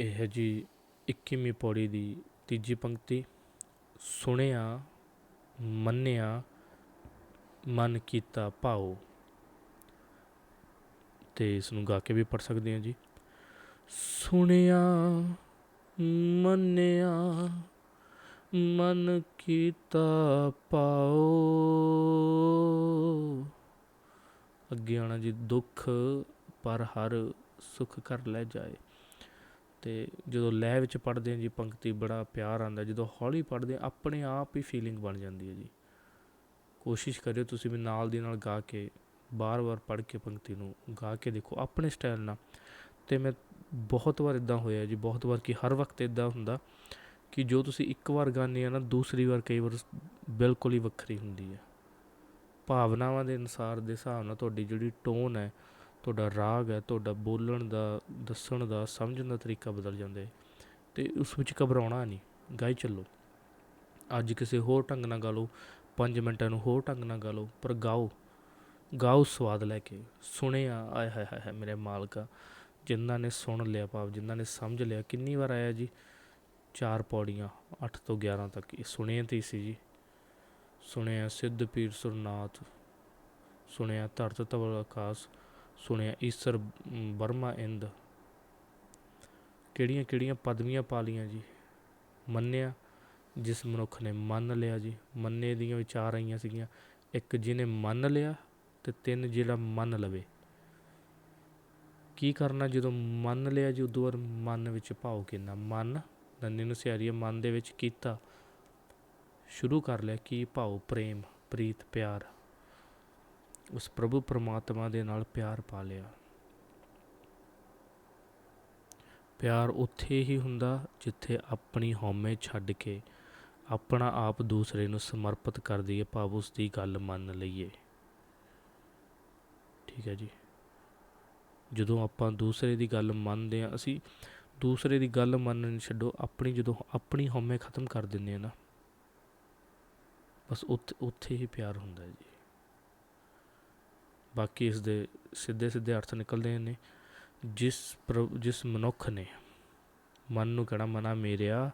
ਇਹ ਹੈ ਜੀ 21ਵੀਂ ਪੌੜੀ ਦੀ ਤੀਜੀ ਪੰਕਤੀ। ਸੁਣਿਆ, ਮੰਨਿਆ, ਮਨ ਕੀਤਾ ਭਾਉ ਤੇ ਇਸ ਨੂੰ ਗਾ ਕੇ ਵੀ ਪੜ ਸਕਦੇ ਹਾਂ ਜੀ। ਸੁਣਿਆ, ਮੰਨਿਆ, ਮਨ ਕੀਤਾ ਪਾਓ ਅੱਗੇ ਆਣਾ ਜੀ, ਦੁੱਖ ਪਰ ਹਰ ਸੁਖ ਕਰ ਲੈ ਜਾਏ। ਅਤੇ ਜਦੋਂ ਲੈਅ ਵਿੱਚ ਪੜ੍ਹਦੇ ਹਾਂ ਜੀ ਪੰਕਤੀ ਬੜਾ ਪਿਆਰ ਆਉਂਦਾ। ਜਦੋਂ ਹੌਲੀ ਪੜ੍ਹਦੇ ਹਾਂ, ਆਪਣੇ ਆਪ ਹੀ ਫੀਲਿੰਗ ਬਣ ਜਾਂਦੀ ਹੈ ਜੀ। ਕੋਸ਼ਿਸ਼ ਕਰਿਓ ਤੁਸੀਂ ਵੀ ਨਾਲ ਦੀ ਨਾਲ ਗਾ ਕੇ ਬਾਰ-ਬਾਰ ਪੜ੍ਹ ਕੇ ਪੰਕਤੀ ਨੂੰ ਗਾ ਕੇ ਦੇਖੋ ਆਪਣੇ ਸਟਾਈਲ ਨਾਲ। ਤੇ ਮੈਂ ਬਹੁਤ ਵਾਰ ਇਦਾਂ ਹੋਇਆ ਜੀ ਬਹੁਤ ਵਾਰ ਕਿ ਹਰ ਵਕਤ ਇਦਾਂ ਹੁੰਦਾ ਕਿ ਜੋ ਤੁਸੀਂ ਇੱਕ ਵਾਰ ਗਾਉਂਦੇ ਆ ਨਾ ਦੂਸਰੀ ਵਾਰ ਕਈ ਵਾਰ ਬਿਲਕੁਲ ਹੀ ਵੱਖਰੀ ਹੁੰਦੀ ਹੈ। ਭਾਵਨਾਵਾਂ ਦੇ ਅਨੁਸਾਰ ਦੇ ਹਿਸਾਬ ਨਾਲ ਤੁਹਾਡੀ ਜਿਹੜੀ ਟੋਨ ਹੈ ਤੁਹਾਡਾ ਰਾਗ ਹੈ, ਤੁਹਾਡਾ ਬੋਲਣ ਦਾ, ਦੱਸਣ ਦਾ, ਸਮਝਣ ਦਾ ਤਰੀਕਾ ਬਦਲ ਜਾਂਦਾ। ਹੈ ਤੇ ਉਸ ਵਿੱਚ ਘਬਰਾਉਣਾ ਨਹੀਂ। ਗਾਈ ਚੱਲੋ। ਅੱਜ ਕਿਸੇ ਹੋਰ ਢੰਗ ਨਾਲ ਗਾ ਲਓ। 5 ਮਿੰਟਾਂ ਨੂੰ ਹੋਰ ਢੰਗ ਨਾਲ ਗਾ ਲਓ। ਪਰ ਗਾਓ। ਗਾਓ ਸਵਾਦ ਲੈ ਕੇ। ਸੁਣਿਆ, ਆਏ ਹਾਏ ਹਾਏ ਮੇਰੇ ਮਾਲਕਾ। ਜਿਨ੍ਹਾਂ ਨੇ ਸੁਣ ਲਿਆ ਭਾਵ ਜਿਨ੍ਹਾਂ ਨੇ ਸਮਝ ਲਿਆ। ਕਿੰਨੀ ਵਾਰ ਆਇਆ ਜੀ? ਚਾਰ ਪੌੜੀਆਂ 8 ਤੋਂ 11 ਤੱਕ। ਇਹ ਸੁਣਿਆ ਤੇ ਹੀ ਸੀ ਜੀ। ਸੁਣਿਆ ਸਿੱਧ ਪੀਰ ਸੁਰਨਾਥ। ਸੁਣਿਆ ਧਰਤ ਤਵਲ ਆਕਾਸ਼। ਸੁਣਿਆ, ਈਸਰ ਵਰਮਾ ਇੰਦ। ਕਿਹੜੀਆਂ ਕਿਹੜੀਆਂ ਪਦਵੀਆਂ ਪਾ ਲੀਆਂ ਜੀ? ਮੰਨਿਆ, ਜਿਸ ਮਨੁੱਖ ਨੇ ਮੰਨ ਲਿਆ ਜੀ। ਮੰਨੇ ਦੀਆਂ ਵਿਚਾਰ ਆਈਆਂ ਸੀਗੀਆਂ। ਇੱਕ ਜਿਹਨੇ ਮੰਨ ਲਿਆ ਤੇ ਤਿੰਨ ਜਿਹੜਾ ਮੰਨ ਲਵੇ। ਕੀ ਕਰਨਾ ਜਦੋਂ ਮੰਨ ਲਿਆ ਜੀ, ਉਦੋਂ ਬਾਅਦ ਮਨ ਵਿੱਚ ਭਾਉ ਕਿੰਨਾ? ਮਨ, ਨੰਨੇ ਨੂੰ ਸਿਆਰੀਏ ਮਨ ਦੇ ਵਿੱਚ ਕੀਤਾ। ਸ਼ੁਰੂ ਕਰ ਲਿਆ, ਕੀ ਭਾਉ ਪ੍ਰੇਮ, ਪ੍ਰੀਤ, ਪਿਆਰ। ਉਸ ਪ੍ਰਭੂ ਪਰਮਾਤਮਾ ਦੇ ਨਾਲ ਪਿਆਰ ਪਾ ਲਿਆ। ਪਿਆਰ ਉੱਥੇ ਹੀ ਹੁੰਦਾ ਜਿੱਥੇ ਆਪਣੀ ਹਉਮੈ ਛੱਡ ਕੇ ਆਪਣਾ ਆਪ ਦੂਸਰੇ ਨੂੰ ਸਮਰਪਿਤ ਕਰ ਦਈਏ ਭਾਵ ਉਸ ਦੀ ਗੱਲ ਮੰਨ ਲਈਏ। ਠੀਕ ਹੈ ਜੀ। ਜਦੋਂ ਆਪਾਂ ਦੂਸਰੇ ਦੀ ਗੱਲ ਮੰਨਦੇ ਆ ਅਸੀਂ ਦੂਸਰੇ ਦੀ ਗੱਲ ਮੰਨਣ ਛੱਡੋ, ਆਪਣੀ ਜਦੋਂ ਆਪਣੀ ਹਉਮੈ ਖਤਮ ਕਰ ਦਿੰਦੇ ਆ ਨਾ, ਬਸ ਉੱਥੇ ਉੱਥੇ ਹੀ ਪਿਆਰ ਹੁੰਦਾ ਜੀ। ਬਾਕੀ ਇਸ ਦੇ ਸਿੱਧੇ ਸਿੱਧੇ ਅਰਥ ਨਿਕਲਦੇ ਨੇ। ਜਿਸ ਪ੍ਰਭ, ਜਿਸ ਮਨੁੱਖ ਨੇ ਮਨ ਨੂੰ ਕਹਿਣਾ ਮਨਾ ਮੇਰਿਆ,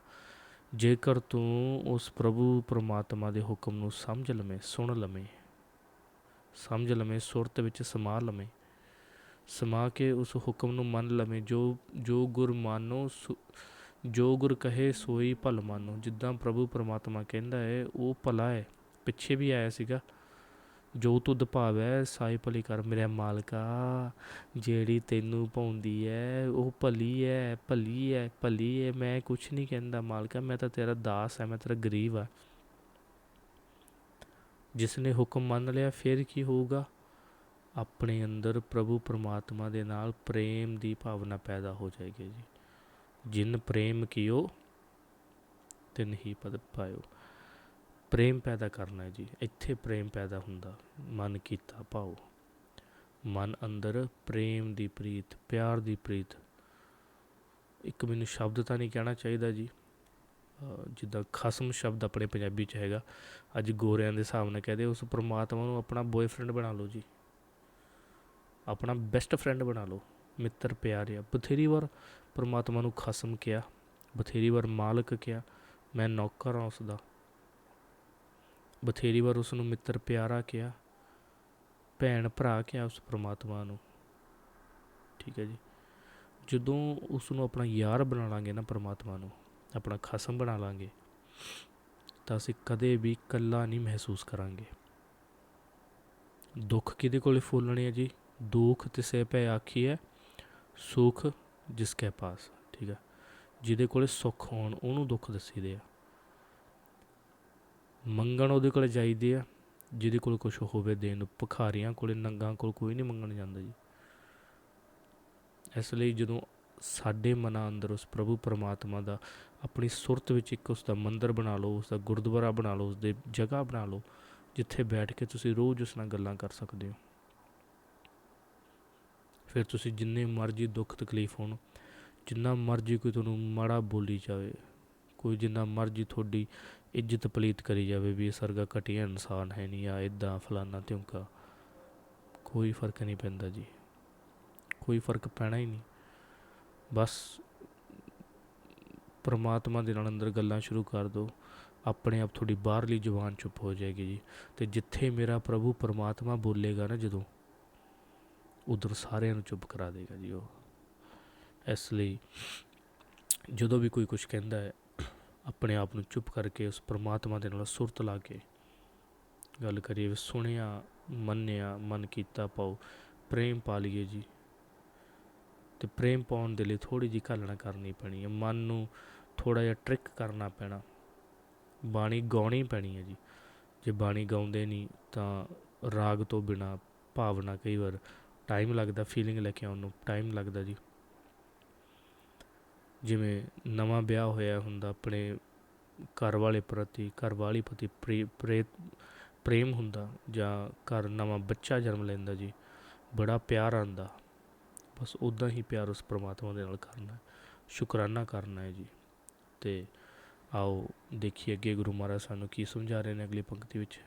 ਜੇਕਰ ਤੂੰ ਉਸ ਪ੍ਰਭੂ ਪਰਮਾਤਮਾ ਦੇ ਹੁਕਮ ਨੂੰ ਸਮਝ ਲਵੇਂ, ਸੁਣ ਲਵੇਂ, ਸਮਝ ਲਵੇਂ, ਸੁਰਤ ਵਿੱਚ ਸਮਾ ਲਵੇਂ, ਸਮਾ ਕੇ ਉਸ ਹੁਕਮ ਨੂੰ ਮੰਨ ਲਵੇਂ, ਜੋ ਜੋ ਗੁਰ ਮਾਨੋ ਸੁ- ਜੋ ਗੁਰ ਕਹੇ ਸੋਈ ਭਲ ਮਾਨੋ। ਜਿੱਦਾਂ ਪ੍ਰਭੂ ਪਰਮਾਤਮਾ ਕਹਿੰਦਾ ਹੈ, ਉਹ ਭਲਾ ਹੈ। ਪਿੱਛੇ ਵੀ ਆਇਆ ਸੀਗਾ। ਜੋ ਤੁਧ ਭਾਵੈ, ਸਾਈ ਭਲੀ ਕਰ ਮੇਰੇ ਮਾਲਕਾ। ਜਿਹੜੀ ਤੈਨੂੰ ਪਾਉਂਦੀ ਹੈ ਉਹ ਭਲੀ ਹੈ ਭਲੀ ਹੈ ਭਲੀ ਹੈ ਮੈਂ ਕੁਛ ਨਹੀਂ ਕਹਿੰਦਾ ਮਾਲਕਾ, ਮੈਂ ਤਾਂ ਤੇਰਾ ਦਾਸ ਹੈ ਮੈਂ ਤੇਰਾ ਗਰੀਬ ਆ। ਜਿਸ ਨੇ ਹੁਕਮ ਮੰਨ ਲਿਆ, ਫਿਰ ਕੀ ਹੋਊਗਾ? ਆਪਣੇ ਅੰਦਰ ਪ੍ਰਭੂ ਪਰਮਾਤਮਾ ਦੇ ਨਾਲ ਪ੍ਰੇਮ ਦੀ ਭਾਵਨਾ ਪੈਦਾ ਹੋ ਜਾਏਗੀ ਜੀ। ਜਿਨ ਪ੍ਰੇਮ ਕੀਓ, ਤਿਨ ਹੀ ਪਦ ਪਾਇਓ। ਪ੍ਰੇਮ ਪੈਦਾ ਕਰਨਾ ਹੈ ਜੀ, ਇੱਥੇ ਪ੍ਰੇਮ ਪੈਦਾ ਹੁੰਦਾ, ਮਨ ਕੀਤਾ ਭਾਉ ਮਨ ਅੰਦਰ ਪ੍ਰੇਮ ਦੀ ਪ੍ਰੀਤ, ਪਿਆਰ ਦੀ ਪ੍ਰੀਤ। ਇੱਕ ਮੈਨੂੰ ਸ਼ਬਦ ਤਾਂ ਨਹੀਂ ਕਹਿਣਾ ਚਾਹੀਦਾ ਜੀ। ਜਿੱਦਾਂ ਖਸਮ ਸ਼ਬਦ ਆਪਣੇ ਪੰਜਾਬੀ 'ਚ ਹੈਗਾ, ਅੱਜ ਗੋਰਿਆਂ ਦੇ ਹਿਸਾਬ ਨਾਲ ਕਹਦੇ ਉਸ ਪ੍ਰਮਾਤਮਾ ਨੂੰ ਆਪਣਾ ਬॉयਫ੍ਰੈਂਡ ਬਣਾ ਲਓ ਜੀ। ਆਪਣਾ ਬੈਸਟ ਫਰੈਂਡ ਬਣਾ ਲਓ, ਮਿੱਤਰ ਪਿਆਰਿਆ। ਬਥੇਰੀ ਵਾਰ ਪ੍ਰਮਾਤਮਾ ਨੂੰ ਖਸਮ ਕਿਹਾ, ਬਥੇਰੀ ਵਾਰ ਮਾਲਕ ਕਿਹਾ, ਮੈਂ ਨੌਕਰ ਹਾਂ ਉਸ ਦਾ ਬਥੇਰੀ ਵਾਰ ਉਸ ਨੂੰ ਮਿੱਤਰ ਪਿਆਰਾ ਕਿਹਾ, ਭੈਣ ਭਰਾ ਕਿਹਾ ਉਸ ਪ੍ਰਮਾਤਮਾ ਨੂੰ। ਠੀਕ ਹੈ ਜੀ। ਜਦੋਂ ਉਸ ਨੂੰ ਆਪਣਾ ਯਾਰ ਬਣਾ ਲਾਂਗੇ ਨਾ ਪ੍ਰਮਾਤਮਾ ਨੂੰ, ਆਪਣਾ ਖਸਮ ਬਣਾ ਲਾਂਗੇ, ਤਾਂ ਅਸੀਂ ਕਦੇ ਵੀ ਇਕੱਲਾ ਨਹੀਂ ਮਹਿਸੂਸ ਕਰਾਂਗੇ। ਦੁੱਖ ਕਿਹਦੇ ਕੋਲੇ ਫੋਲਣੇ ਆ ਜੀ? ਦੁੱਖ ਤਿਸੇ ਪੈ ਆਖੀਐ ਸੁਖ ਜਿਸ ਕੇ ਪਾਸ। ਠੀਕ ਹੈ। ਜਿਹਦੇ ਕੋਲੇ ਸੁੱਖ ਹੋਣ, ਉਹਨੂੰ ਦੁੱਖ ਦੱਸੀਦੇ ਆ। ਮੰਗਣ ਉਹਦੇ ਕੋਲ ਜਾਈਦੇ ਆ, ਜਿਹਦੇ ਕੋਲ ਕੁਝ ਹੋਵੇ ਦੇਣ। ਨੂੰ ਭਿਖਾਰੀਆਂ ਕੋਲੇ, ਨੰਗਾ ਕੋਲ ਕੋਈ ਨਹੀਂ ਮੰਗਣ ਜਾਂਦਾ ਜੀ। ਇਸ ਲਈ ਜਦੋਂ ਸਾਡੇ ਮਨਾਂ ਅੰਦਰ ਉਸ ਪ੍ਰਭੂ ਪਰਮਾਤਮਾ ਦਾ ਆਪਣੀ ਸੁਰਤ ਵਿੱਚ ਇੱਕ ਉਸ ਦਾ ਮੰਦਿਰ ਬਣਾ ਲਓ ਉਸ ਦਾ ਗੁਰਦੁਆਰਾ ਬਣਾ ਲਓ ਉਸ ਦੇ ਜਗ੍ਹਾ ਬਣਾ ਲਓ, ਜਿੱਥੇ ਬੈਠ ਕੇ ਤੁਸੀਂ ਰੋਜ਼ ਉਸ ਨਾਲ ਗੱਲਾਂ ਕਰ ਸਕਦੇ ਹੋ। ਫਿਰ ਤੁਸੀਂ ਜਿੰਨੇ ਮਰਜ਼ੀ ਦੁੱਖ ਤਕਲੀਫ ਹੋਣ, ਜਿੰਨਾ ਮਰਜ਼ੀ ਕੋਈ ਤੁਹਾਨੂੰ ਮਾੜਾ ਬੋਲੀ ਜਾਵੇ ਕੋਈ ਜਿੰਨਾ ਮਰਜ਼ੀ ਤੁਹਾਡੀ ਇੱਜ਼ਤ ਪਲੀਤ ਕਰੀ ਜਾਵੇ ਵੀ ਇਹ ਸਰਗਾ ਘਟੀਆ ਇਨਸਾਨ ਹੈ ਨਹੀਂ ਆ ਇਦਾਂ ਫਲਾਨਾ ਤਿਉਂਕਾ। ਕੋਈ ਫ਼ਰਕ ਨਹੀਂ ਪੈਂਦਾ ਜੀ। ਕੋਈ ਫ਼ਰਕ ਪੈਣਾ ਹੀ ਨਹੀਂ। ਬਸ ਪਰਮਾਤਮਾ ਦੇ ਨਾਲ ਅੰਦਰ ਗੱਲਾਂ ਸ਼ੁਰੂ ਕਰ ਦਿਓ। ਆਪਣੇ ਆਪ ਤੁਹਾਡੀ ਬਾਹਰਲੀ ਜ਼ੁਬਾਨ ਚੁੱਪ ਹੋ ਜਾਏਗੀ ਜੀ। ਤੇ ਜਿੱਥੇ ਮੇਰਾ ਪ੍ਰਭੂ ਪਰਮਾਤਮਾ ਬੋਲੇਗਾ ਨਾ ਜਦੋਂ, ਉਧਰ ਸਾਰਿਆਂ ਨੂੰ ਚੁੱਪ ਕਰਾ ਦੇਗਾ ਜੀ ਉਹ। ਇਸ ਲਈ ਜਦੋਂ ਵੀ ਕੋਈ ਕੁਝ ਕਹਿੰਦਾ ਹੈ ਆਪਣੇ ਆਪ ਨੂੰ ਚੁੱਪ ਕਰਕੇ ਉਸ ਪਰਮਾਤਮਾ ਦੇ ਨਾਲ ਸੁਰਤ ਲਾ ਕੇ ਗੱਲ ਕਰੀਏ ਵੀ ਸੁਣਿਆ, ਮੰਨਿਆ, ਮਨ ਕੀਤਾ ਪਾਓ, ਪ੍ਰੇਮ ਪਾ ਲਈਏ ਜੀ। ਤੇ ਪ੍ਰੇਮ ਪਾਉਣ ਦੇ ਲਈ ਥੋੜੀ ਜਿਹੀ ਘਾਲਣਾ ਕਰਨੀ ਪੈਣੀ ਹੈ। ਮਨ ਨੂੰ ਥੋੜਾ ਜਿਹਾ ਟ੍ਰਿਕ ਕਰਨਾ ਪੈਣਾ। ਬਾਣੀ ਗਾਉਣੀ ਪੈਣੀ ਹੈ ਜੀ। ਜੇ ਬਾਣੀ ਗਾਉਂਦੇ ਨਹੀਂ ਤਾਂ ਰਾਗ ਤੋਂ ਬਿਨਾ ਭਾਵਨਾ ਕਈ ਵਾਰ ਟਾਈਮ ਲੱਗਦਾ ਫੀਲਿੰਗ ਲੈ ਕੇ ਆਉਣ ਨੂੰ ਟਾਈਮ ਲੱਗਦਾ ਜੀ। ਜਿਵੇਂ ਨਵਾਂ ਵਿਆਹ ਹੋਇਆ ਹੁੰਦਾ, ਆਪਣੇ ਘਰ ਵਾਲੇ ਪ੍ਰਤੀ, ਘਰ ਵਾਲੀ ਪ੍ਰਤੀ ਪ੍ਰੇ- ਪ੍ਰੇ- ਪ੍ਰੇਮ ਹੁੰਦਾ ਜਾਂ ਘਰ ਨਵਾਂ ਬੱਚਾ ਜਨਮ ਲੈਂਦਾ ਜੀ, ਬੜਾ ਪਿਆਰ ਆਂਦਾ ਬਸ ਉਦਾਂ ਹੀ ਪਿਆਰ ਉਸ ਪ੍ਰਮਾਤਮਾ ਦੇ ਨਾਲ ਕਰਨਾ ਸ਼ੁਕਰਾਨਾ ਕਰਨਾ ਹੈ ਜੀ। ਤੇ ਆਓ ਦੇਖੀਏ ਅੱਗੇ ਗੁਰੂ ਮਹਾਰਾਜ ਸਾਨੂੰ ਕੀ ਸਮਝਾ ਰਹੇ ਨੇ ਅਗਲੀ ਪੰਕਤੀ ਵਿੱਚ।